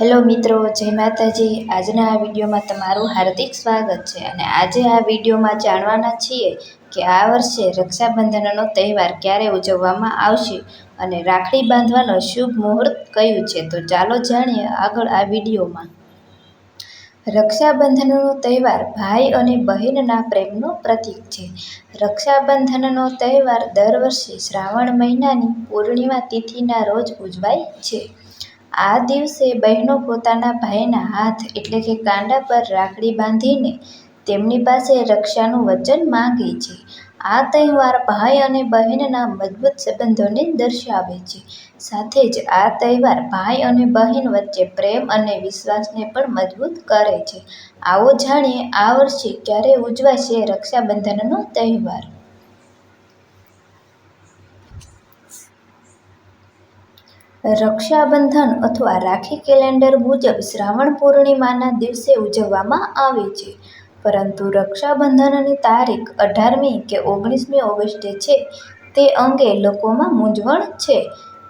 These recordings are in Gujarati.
હેલો મિત્રો, જય માતાજી. આજના આ વિડીયોમાં તમારું હાર્દિક સ્વાગત છે અને આજે આ વિડીયોમાં જાણવાના છીએ કે આ વર્ષે રક્ષાબંધનનો તહેવાર ક્યારે ઉજવવામાં આવશે અને રાખડી બાંધવાનો શુભ મુહૂર્ત કયું છે? તો ચાલો જાણીએ આગળ આ વિડીયોમાં. રક્ષાબંધનનો તહેવાર ભાઈ અને બહેનના પ્રેમનું પ્રતીક છે. રક્ષાબંધનનો તહેવાર દર વર્ષે શ્રાવણ મહિનાની પૂર્ણિમા તિથિના રોજ ઉજવાય છે. આ દિવસે બહેનો પોતાના ભાઈના હાથ એટલે કે કાંડા પર રાખડી બાંધીને તેમની પાસે રક્ષાનું વચન માંગે છે. આ તહેવાર ભાઈ અને બહેનના મજબૂત સંબંધોને દર્શાવે છે. સાથે જ આ તહેવાર ભાઈ અને બહેન વચ્ચે પ્રેમ અને વિશ્વાસને પણ મજબૂત કરે છે. આવો જાણીએ આ વર્ષે ક્યારે ઉજવાશે રક્ષાબંધનનો તહેવાર? રક્ષાબંધન અથવા રાખી કેલેન્ડર મુજબ શ્રાવણ પૂર્ણિમાના દિવસે ઉજવવામાં આવે છે. પરંતુ રક્ષાબંધનની તારીખ અઢારમી કે ઓગણીસમી ઓગસ્ટે છે તે અંગે લોકોમાં મૂંઝવણ છે.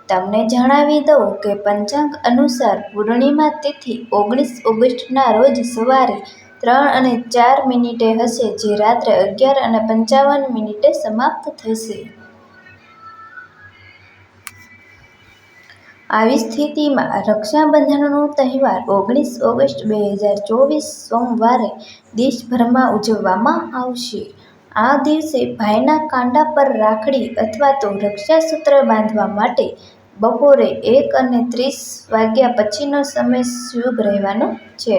તમને જણાવી દઉં કે પંચાંગ અનુસાર પૂર્ણિમા તિથિ ઓગણીસ ઓગસ્ટના રોજ સવારે ત્રણ અને ચાર મિનિટે હશે, જે રાત્રે અગિયાર અને પંચાવન મિનિટે સમાપ્ત થશે. આવી સ્થિતિમાં રક્ષાબંધનનો તહેવાર ઓગણીસ ઓગસ્ટ બે હજાર ચોવીસ સોમવારે દેશભરમાં ઉજવવામાં આવશે. આ દિવસે ભાઈના કાંડા પર રાખડી અથવા તો રક્ષાસૂત્ર બાંધવા માટે બપોરે એક અને ત્રીસ વાગ્યા પછીનો સમય શુભ રહેવાનો છે.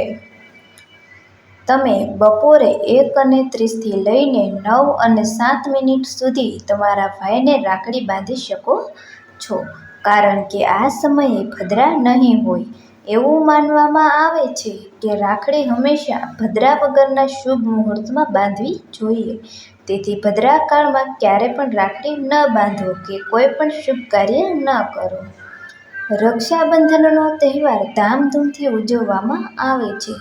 તમે બપોરે એક અને ત્રીસથી લઈને નવ અને સાત મિનિટ સુધી તમારા ભાઈને રાખડી બાંધી શકો છો, કારણ કે આ સમયે ભદ્રા નહીં હોય. એવું માનવામાં આવે છે કે રાખડી હંમેશા ભદ્રા વગરના શુભ મુહૂર્તમાં બાંધવી જોઈએ. તેથી ભદ્રા કાળમાં ક્યારે પણ રાખડી ન બાંધો કે કોઈ પણ શુભ કાર્ય ન કરો. રક્ષાબંધનનો તહેવાર ધામધૂમથી ઉજવવામાં આવે છે.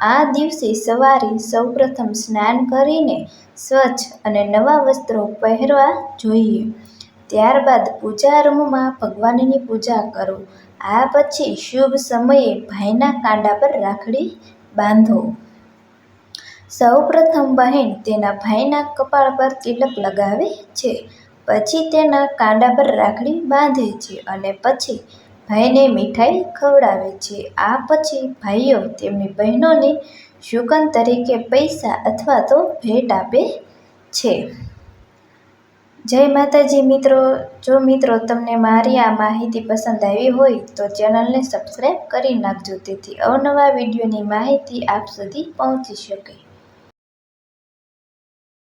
આ દિવસે સવારે સૌપ્રથમ સ્નાન કરીને સ્વચ્છ અને નવા વસ્ત્રો પહેરવા જોઈએ. ત્યારબાદ પૂજા રૂમમાં ભગવાનની પૂજા કરો. આ પછી શુભ સમયે ભાઈના કાંડા પર રાખડી બાંધો. સૌપ્રથમ બહેન તેના ભાઈના કપાળ પર તિલક લગાવે છે. પછી તેના કાંડા પર રાખડી બાંધે છે અને પછી ભાઈને મીઠાઈ ખવડાવે છે. આ પછી ભાઈઓ તેમની બહેનોને શુકન તરીકે પૈસા અથવા તો ભેટ આપે છે. જય માતાજી મિત્રો. જો મિત્રો તમને મારી આ માહિતી પસંદ આવી હોય તો ચેનલને સબસ્ક્રાઈબ કરી નાખજો. તેથી અવનવા વિડીયોની માહિતી આપ સુધી પહોંચી શકે.